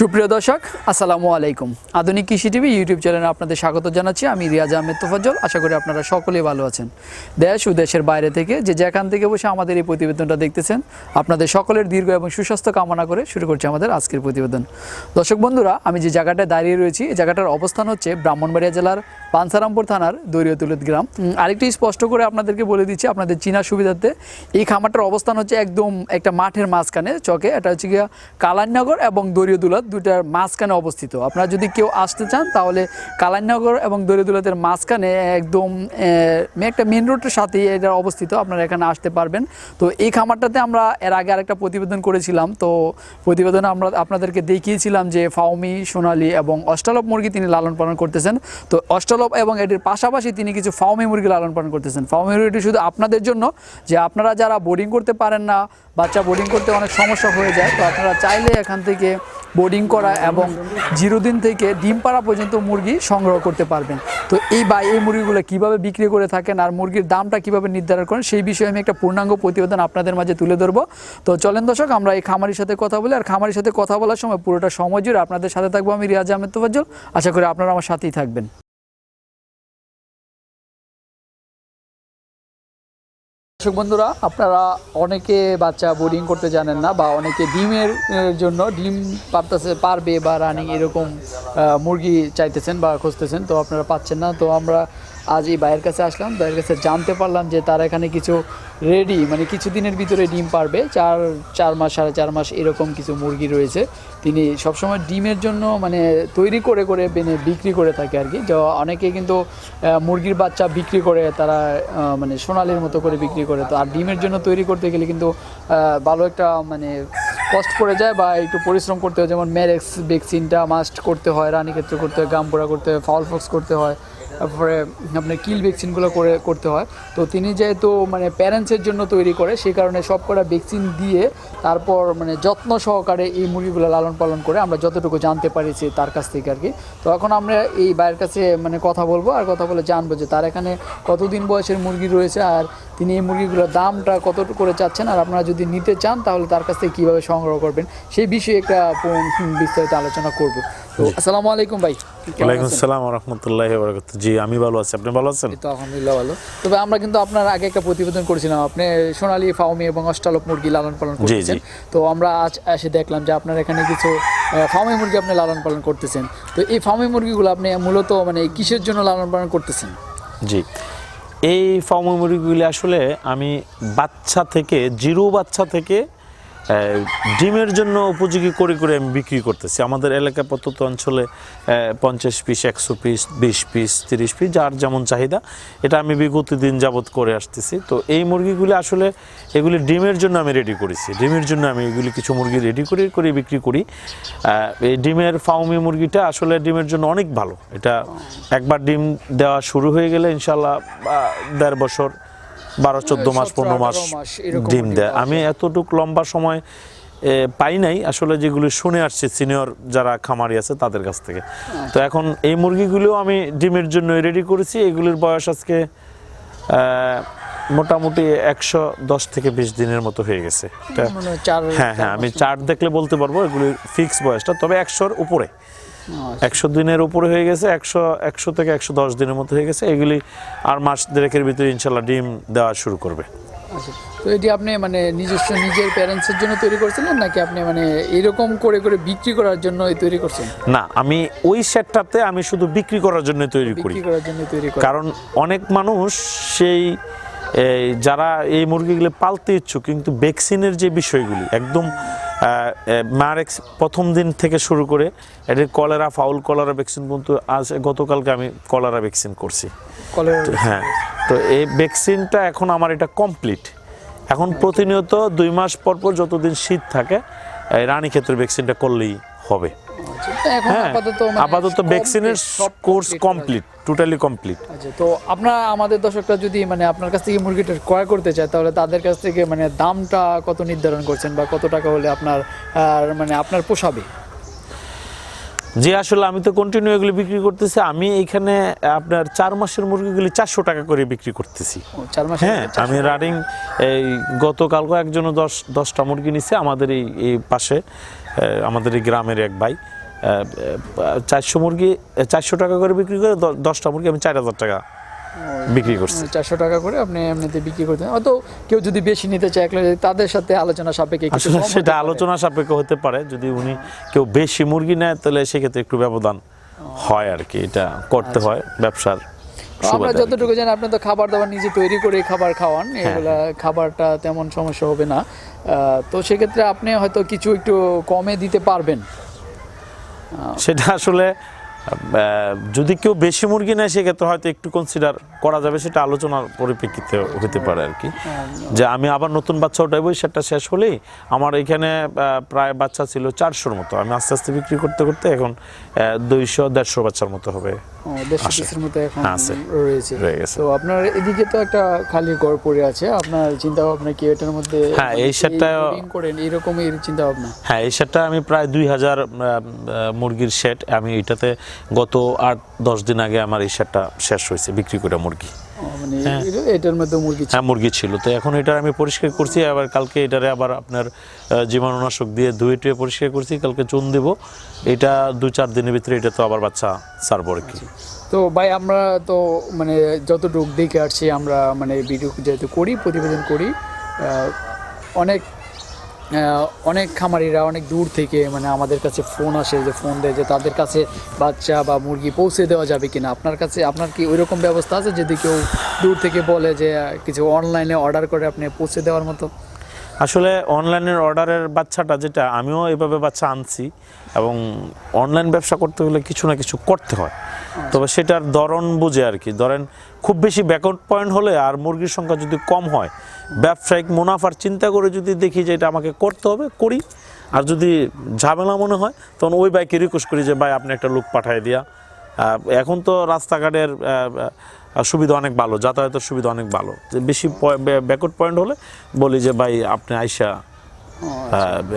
সুপ্রিয় দর্শক, আসসালামু আলাইকুম। আধুনিক কৃষি টিভি ইউটিউব চ্যানেলে আপনাদের স্বাগত জানাচ্ছি। আমি রিয়াজ আহমেদ তোফাজ্জল। আশা করি আপনারা সকলেই ভালো আছেন। দেশ ও দেশের বাইরে থেকে যে যেখান থেকে বসে আমাদের এই প্রতিবেদনটা দেখতেছেন, আপনাদের সকলের দীর্ঘ এবং সুস্বাস্থ্য কামনা করে শুরু করছি আমাদের আজকের প্রতিবেদন। দর্শক বন্ধুরা, আমি যে জায়গাটায় দাঁড়িয়ে রয়েছি, এই জায়গাটার অবস্থান হচ্ছে ব্রাহ্মণবাড়িয়া জেলার পানসারামপুর থানার দরিয়তুলত গ্রাম। আরেকটি স্পষ্ট করে আপনাদেরকে বলে দিচ্ছি, আপনাদের চিনা সুবিধার্থে এই খামারটার অবস্থান হচ্ছে একদম একটা মাঠের মাঝখানে চকে। এটা হচ্ছে গিয়া কালাইনগর এবং দরিয়দুলাত দুটার মাঝখানে অবস্থিত। আপনারা যদি কেউ আসতে চান, তাহলে কালাইনগর এবং দরিয়দুলাতের মাঝখানে একদম একটা মেন রোডের সাথেই এটা অবস্থিত, আপনারা এখানে আসতে পারবেন। তো এই খামারটাতে আমরা এর আগে আরেকটা প্রতিবেদন করেছিলাম, তো প্রতিবেদনে আমরা আপনাদেরকে দেখিয়েছিলাম যে ফাউমি সোনালি এবং অষ্টালপ মুরগি তিনি লালন পালন করতেছেন। তো অষ্টালপ এবং এটির পাশাপাশি তিনি কিছু ফাউমি মুরগি লালন পালন করতেছেন। ফাউমি মুরগিটি শুধু আপনাদের জন্য, যে আপনারা যারা বোর্ডিং করতে পারেন না, বাচ্চা বোর্ডিং করতে অনেক সমস্যা হয়ে যায়, তো আপনারা চাইলে এখান থেকে বোর্ডিং করা এবং জিরো দিন থেকে ডিম পাড়া পর্যন্ত মুরগি সংগ্রহ করতে পারবেন। তো এই বা, এই মুরগিগুলো কীভাবে বিক্রি করে থাকেন আর মুরগির দামটা কীভাবে নির্ধারণ করেন সেই বিষয়ে আমি একটা পূর্ণাঙ্গ প্রতিবেদন আপনাদের মাঝে তুলে ধরবো। তো চলেন দর্শক, আমরা এই খামারির সাথে কথা বলি। আর খামারির সাথে কথা বলার সময় পুরোটা সময় জুড়ে আপনাদের সাথে থাকব আমি রিয়াজ আহমেদ তোফাজ্জল। আশা করি আপনারা আমার সাথেই থাকবেন। দর্শক বন্ধুরা, আপনারা অনেকে বাচ্চা বোর্ডিং করতে জানেন না বা অনেকে ডিমের জন্য ডিম পারতেছে, পারবে বা রানিং এরকম মুরগি চাইতেছেন বা খুঁজতেছেন, তো আপনারা পাচ্ছেন না। তো আমরা আজ এই ভাইয়ের কাছে আসলাম, ভাইয়ের কাছে জানতে পারলাম যে তারা এখানে কিছু রেডি মানে কিছু দিনের ভিতরে ডিম পারবে। চার চার মাস, সাড়ে চার মাস এরকম কিছু মুরগি রয়েছে। তিনি সবসময় ডিমের জন্য মানে তৈরি করে করে বেনে বিক্রি করে থাকে আর কি। অনেকে কিন্তু মুরগির বাচ্চা বিক্রি করে, তারা মানে সোনালির মতো করে বিক্রি করে। তো আর ডিমের জন্য তৈরি করতে গেলে কিন্তু ভালো একটা মানে কষ্ট পড়ে যায় বা একটু পরিশ্রম করতে হয়। যেমন ম্যারেক্স ভ্যাকসিনটা মাস্ট করতে হয় রানী ক্ষেত্রে করতে হয় গামপোড়া করতে হয় ফাউল ফক্স করতে হয়। তারপরে আপনার কিল ভ্যাকসিনগুলো করে করতে হয়। তো তিনি যেহেতু মানে প্যারেন্টসের জন্য তৈরি করে সেই কারণে সব কটা ভ্যাকসিন দিয়ে তারপর মানে যত্ন সহকারে এই মুরগিগুলো লালন পালন করে আমরা যতটুকু জানতে পারিছি তার কাছ থেকে আর কি। তো এখন আমরা এই ভাইয়ের কাছে মানে কথা বলব আর কথা বলে জানব যে তার এখানে কতদিন বয়সের মুরগি রয়েছে আর তিনি এই মুরগিগুলোর দামটা কত করে চাচ্ছেন আর আপনারা যদি নিতে চান তাহলে তার কাছ থেকে কীভাবে সংগ্রহ করবেন সেই বিষয়ে একটা বিস্তারিত আলোচনা করব। তো আসসালামু আলাইকুম ভাই। ওয়ালাইকুম? আসসালাম রহমতুল্লাহ বরকত জি আমি ভালো আছি। আপনি ভালো আছেন? তো আলহামদুলিল্লাহ ভালো। তবে আমরা কিন্তু আপনার আগে একটা প্রতিবেদন করেছিলাম। আপনি সোনালী ফাউমি এবং অষ্টালক মুরগি লালন পালন করতেছেন জি। তো আমরা আজ এসে দেখলাম যে আপনার এখানে কিছু ফাউমি মুরগি আপনি লালন পালন করতেছেন। তো এই ফাউমি মুরগিগুলো আপনি মূলত মানে কিসের জন্য লালন পালন করতেছেন? জি। এই ফার্ম মুরগিগুলি আসলে আমি বাচ্চা থেকে জিরো বাচ্চা থেকে ডিমের জন্য উপযোগী করে করে আমি বিক্রি করতেছি। আমাদের এলাকা প্রত্যন্ত অঞ্চলে পঞ্চাশ পিস, একশো পিস, বিশ পিস, তিরিশ পিস, যার যেমন চাহিদা, এটা আমি বিগত দিন যাবত করে আসতেছি। তো এই মুরগিগুলি আসলে এগুলি ডিমের জন্য আমি রেডি করেছি। ডিমের জন্য আমি এগুলি কিছু মুরগি রেডি করে করে বিক্রি করি। এই ডিমের ফাউমি মুরগিটা আসলে ডিমের জন্য অনেক ভালো। এটা একবার ডিম দেওয়া শুরু হয়ে গেলে ইনশাল্লাহ দেড় বছর বারো চোদ্দ মাস পনেরো মাস 18 মাস এরকম ডিম দেয়। আমি এতটুকু লম্বা সময় পাই নাই। আসলে যেগুলি শুনে আসছি সিনিয়র যারা খামারি আছে তাদের কাছ থেকে। তো এখন এই মুরগিগুলিও আমি ডিমের জন্য রেডি করেছি। এগুলির বয়স আজকে মোটামুটি একশো দশ থেকে বিশ দিনের মতো হয়ে গেছে। মানে চার হ্যাঁ হ্যাঁ আমি চার্ট দেখলে বলতে পারব এগুলির ফিক্স বয়সটা। তবে একশোর উপরে। আচ্ছা। একশো দিনের উপরে হয়ে গেছে একশো একশো থেকে একশো দশ দিনের মতো হয়ে গেছে। এগুলি আর মাস দেড়েকের ভিতরে ইনশাল্লাহ ডিম দেওয়া শুরু করবে। আচ্ছা তো এটি আপনি মানে নিজস্ব নিজের প্যারেন্টসের জন্য তৈরি করছিলেন নাকি আপনি মানে এরকম করে করে বিক্রি করার জন্য তৈরি করছেন? না আমি ওই সেটটাতে আমি শুধু বিক্রি করার জন্য তৈরি করি। বিক্রি করার জন্য তৈরি করেন। কারণ অনেক মানুষ সেই যারা এই মুরগিগুলো পালতে ইচ্ছুক কিন্তু ভ্যাকসিনের যে বিষয়গুলি একদম মারেক্স প্রথম দিন থেকে শুরু করে এটির কলেরা ফাউল কলারা ভ্যাকসিন কিন্তু আজ গতকালকে আমি কলারা ভ্যাকসিন করছি। কলের হ্যাঁ তো এই ভ্যাকসিনটা এখন আমার এটা কমপ্লিট। এখন প্রতিনিয়ত দুই মাস পর পর যতদিন শীত থাকে এই রানী ক্ষেত্রে ভ্যাকসিনটা করলেই হবে। হ্যাঁ আপাতত ভ্যাকসিনের কোর্স কমপ্লিট টোটালি কমপ্লিট আচ্ছা তো আপনার আমাদের দর্শকরা যদি মানে আপনার কাছ থেকে মুরগিটা ক্রয় করতে চায় তাহলে তাদের কাছ থেকে মানে দামটা কত নির্ধারণ করছেন বা কত টাকা হলে আপনার মানে আপনার পোষাবে? যে আসলে আমি তো কন্টিনিউ এগুলি বিক্রি করতেছি। আমি এখানে আপনার চার মাসের মুরগিগুলি চারশো টাকা করে বিক্রি করতেছি। হ্যাঁ আমি রানিং এই গতকালকে একজন দশ দশটা মুরগি নিছে আমাদের এই পাশে। আমাদের এই গ্রামের এক ভাই চারশো মুরগি চারশো টাকা করে বিক্রি করে দশটা মুরগি আমি চার হাজার টাকা বিক্রি করছি। চারশো টাকা করে আপনি এমনিতে বিক্রি করতেন হয়তো কেউ যদি বেশি নিতে চায় তাদের সাথে আলোচনা সাপেক্ষে আসলে সেটা আলোচনা সাপেক্ষ হতে পারে। যদি উনি কেউ বেশি মুরগি নেয় তাহলে সেক্ষেত্রে একটু ব্যবধান হয় আর কি। এটা করতে হয় ব্যবসার আমরা। যতটুকু জানি আপনি তো খাবার দাবার নিজে তৈরি করে খাবার খাওয়ান। হ্যাঁ, এগুলা খাবারটা তেমন সমস্যা হবে না। তো সেক্ষেত্রে আপনি হয়তো কিছু একটু কমে দিতে পারবেন। সেটা আসলে যদি কেউ বেশি মুরগি নেয় সেক্ষেত্রে হয়তো একটু কনসিডার করা যাবে সেটা আলোচনার পরিপ্রেক্ষিতে হতে পারে আর কি। যে আমি আবার নতুন বাচ্চা উঠাইবো সেটা শেষ হলেই আমার এখানে প্রায় বাচ্চা ছিল চারশোর মতো। আমি আস্তে আস্তে বিক্রি করতে করতে এখন দুইশো দেড়শো বাচ্চার মতো হবে। দেড়শো পিসের মতো এখন আছে। রয়েছে। তো আপনার এদিকে তো একটা খালি ঘর পড়ে আছে। আপনার চিন্তা ভাবনা কি এটার মধ্যে হ্যাঁ, এই মানে সেটটা- breeding করেন এরকমই চিন্তা ভাবনা হ্যাঁ এই সেটটা আমি প্রায় দুই হাজার মুরগির সেট। আমি এটাতে গত আট দশ দিন আগে আমার এই সেটটা শেষ হয়েছে বিক্রি করে মুরগি। মানে এটার মধ্যে মুরগি ছিল। হ্যাঁ মুরগি ছিল। তো এখন এটা আমি পরিষ্কার করছি আবার কালকে এটারে আবার আপনার জীবাণুনাশক দিয়ে ধুয়ে টুয়ে পরিষ্কার করছি কালকে চুন দেব। এটা দু চার দিনের ভিতরে এটা তো আবার বাচ্চা ছাড়বো আর কি। তো ভাই আমরা তো মানে যত যতটুকু দিকে আসছি আমরা মানে ভিডিও যেহেতু করি প্রতিবেদন করি অনেক অনেক খামারিরা অনেক দূর থেকে মানে আমাদের কাছে ফোন আসে যে ফোন দেয় যে তাদের কাছে বাচ্চা বা মুরগি পৌঁছে দেওয়া যাবে কিনা। আপনার কাছে আপনার কি ওইরকম ব্যবস্থা আছে যদি কেউ দূর থেকে বলে যে কিছু অনলাইনে অর্ডার করে আপনি পৌঁছে দেওয়ার মতো? আসলে অনলাইনের অর্ডারের বাচ্চাটা যেটা আমিও এভাবে বাচ্চা আনছি এবং অনলাইন ব্যবসা করতে গেলে কিছু না কিছু করতে হয়। তবে সেটার ধরন বুঝে আর কি। ধরেন খুব বেশি ব্যাকআউট পয়েন্ট হলে আর মুরগির সংখ্যা যদি কম হয় ব্যবসায়িক মুনাফার চিন্তা করে যদি দেখি যে এটা আমাকে করতে হবে করি। আর যদি ঝামেলা মনে হয় তখন ওই বাইকে রিকোয়েস্ট করি যে ভাই আপনি একটা লোক পাঠায় দিয়া। এখন তো রাস্তাঘাটের সুবিধা অনেক ভালো, যাতায়াতের সুবিধা অনেক ভালো। যে বেশি ব্যাকওয়ার্ড পয়েন্ট হলে বলি যে, ভাই, আপনি আইসা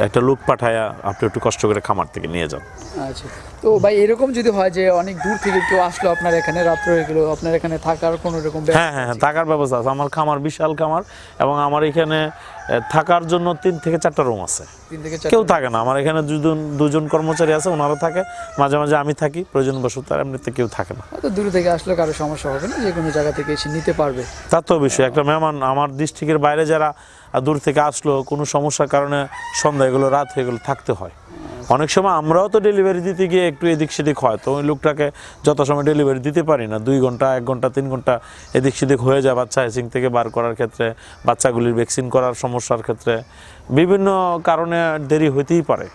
একটা লোক পাঠায়া আপনি একটু কষ্ট করে খামার থেকে নিয়ে যান। আচ্ছা। তো ভাই এরকম যদি হয় যে অনেক দূর থেকে কেউ আসলো আপনার এখানে রাত্র হয়ে গেলো আপনার এখানে থাকার কোনো রকম হ্যাঁ হ্যাঁ হ্যাঁ থাকার ব্যবস্থা আছে। আমার খামার বিশাল খামার এবং আমার এখানে থাকার জন্য তিন থেকে চারটা রুম আছে। তিন থেকে কেউ থাকে না। আমার এখানে দুজন দুজন কর্মচারী আছে ওনারা থাকে। মাঝে মাঝে আমি থাকি প্রয়োজন বসত আর এমনিতে কেউ থাকে না। হয়তো দূর থেকে আসলে কারও সমস্যা হবে না যে কোনো জায়গা থেকে এসে নিতে পারবে। তা তো বিষয় একটা মেহমান আমার ডিস্ট্রিক্টের বাইরে যারা আহ, দূর থেকে আসলো কোনো সমস্যার কারণে সন্ধ্যা এগুলো রাত হয়ে গেলো থাকতে হয়। অনেক সময় আমরাও তো ডেলিভারি দিতে গিয়ে একটু এদিক সেদিক হয় তো ওই লোকটাকে যত সময় ডেলিভারি দিতে পারি না। দুই ঘণ্টা এক ঘণ্টা তিন ঘণ্টা এদিক সেদিক হয়ে যায় বাচ্চা হেসিং থেকে বার করার ক্ষেত্রে বাচ্চাগুলির ভ্যাকসিন করার সমস্যার ক্ষেত্রে। বিভিন্ন কারণে দেরি হইতেই পারে।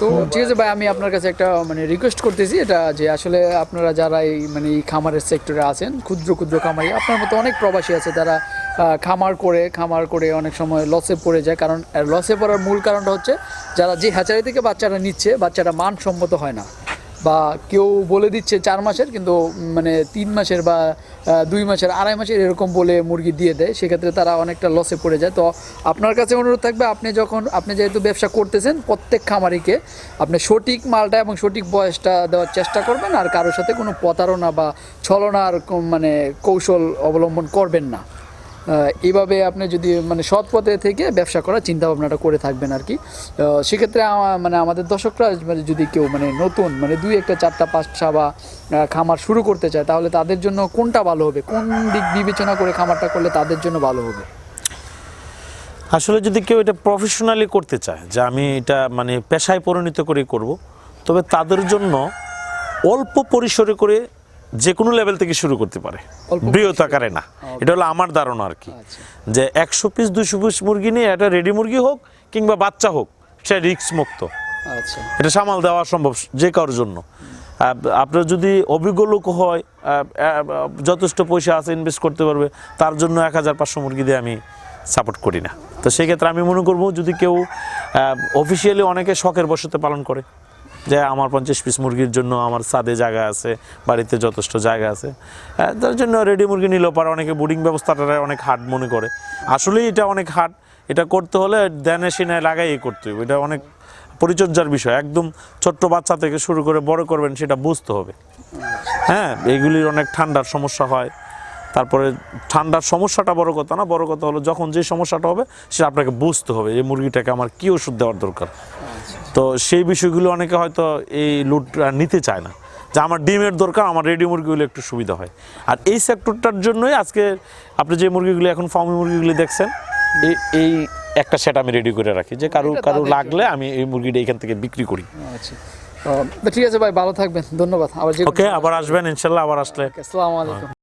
তো ঠিক আছে ভাই আমি আপনার কাছে একটা মানে রিকোয়েস্ট করতেছি। এটা যে আসলে আপনারা যারা এই মানে এই খামারের সেক্টরে আছেন ক্ষুদ্র ক্ষুদ্র খামারি আপনার মতো অনেক প্রবাসী আছে তারা খামার করে খামার করে অনেক সময় লসে পড়ে যায়। কারণ লসে পড়ার মূল কারণটা হচ্ছে যারা যে হ্যাচারি থেকে বাচ্চারা নিচ্ছে বাচ্চাটা মানসম্মত হয় না। বা কেউ বলে দিচ্ছে চার মাসের, কিন্তু মানে তিন মাসের বা দুই মাসের, আড়াই মাসের এরকম বলে মুরগি দিয়ে দেয়, সেক্ষেত্রে তারা অনেকটা লসে পড়ে যায়। তো আপনার কাছে অনুরোধ থাকবে, আপনি যখন, আপনি যেহেতু ব্যবসা করতেছেন প্রত্যেক খামারিকে, আপনি সঠিক মালটা এবং সঠিক বয়সটা দেওয়ার চেষ্টা করবেন, আর কারোর সাথে কোনো প্রতারণা বা ছলনার মানে কৌশল অবলম্বন করবেন না। এইভাবে আপনি যদি মানে সৎ পথে থেকে ব্যবসা করার চিন্তা ভাবনাটা করে থাকবেন আর কি। সেক্ষেত্রে মানে আমাদের দর্শকরা মানে যদি কেউ মানে নতুন মানে দুই একটা, চারটা, পাঁচটা বা খামার শুরু করতে চায়, তাহলে তাদের জন্য কোনটা ভালো হবে? কোন দিক বিবেচনা করে খামারটা করলে তাদের জন্য ভালো হবে? আসলে যদি কেউ এটা প্রফেশনালি করতে চায়, যে আমি এটা মানে পেশায় পরিণত করে করব, তবে তাদের জন্য অল্প পরিসরে করে যে কোনো লেভেল থেকে শুরু করতে পারে। বৃহৎ আকারে না। এটা হলো আমার ধারণা আর কি। আচ্ছা। যে একশো পিস দুশো পিস মুরগি নিয়ে এটা রেডি মুরগি হোক কিংবা বাচ্চা হোক সে রিস্ক মুক্ত। আচ্ছা। এটা সামাল দেওয়া সম্ভব যে কারোর জন্য। আপনার যদি অভিজ্ঞ লোক হয় যথেষ্ট পয়সা আছে ইনভেস্ট করতে পারবে তার জন্য এক হাজার পাঁচশো মুরগি দিয়ে আমি সাপোর্ট করি না। তো সেক্ষেত্রে আমি মনে করব যদি কেউ অফিসিয়ালি অনেকে শখের বসতে পালন করে যে আমার পঞ্চাশ পিস মুরগির জন্য আমার ছাদে জায়গা আছে, বাড়িতে যথেষ্ট জায়গা আছে। তার জন্য রেডি মুরগি নিলেও পারে, অনেকে বোর্ডিং ব্যবস্থাটা অনেক হার্ড মনে করে। আসলেই এটা অনেক হার্ড এটা করতে হলে ধ্যানে সিনায় লাগাই করতে হবে এটা অনেক পরিচর্যার বিষয়। একদম ছোট্ট বাচ্চা থেকে শুরু করে বড় করবেন, সেটা বুঝতে হবে। হ্যাঁ এগুলির অনেক ঠান্ডার সমস্যা হয়। তারপরে ঠান্ডার সমস্যাটা বড় কথা না, বড় কথা হলো যখন যে সমস্যাটা হবে, সেটা আপনাকে বুঝতে হবে, এই মুরগিটাকে আমার কী ওষুধ দেওয়ার দরকার। তো সেই বিষয়গুলো অনেকে হয়তো এই লুট নিতে চায় না। যে আমার ডিমের দরকার আমার রেডি মুরগিগুলো একটু সুবিধা হয়। আর এই সেক্টরটার জন্যই আজকে আপনি যে মুরগিগুলো এখন ফার্মি মুরগিগুলি দেখছেন এই এই একটা সেট আমি রেডি করে রাখি। যে কারও কারও লাগলে আমি এই মুরগিটা এখান থেকে বিক্রি করি। আচ্ছা। তো ঠিক আছে ভাই ভালো থাকবেন। ধন্যবাদ। আবার ওকে আবার আসবেন ইনশাল্লাহ আবার আসলে। আসসালামু আলাইকুম।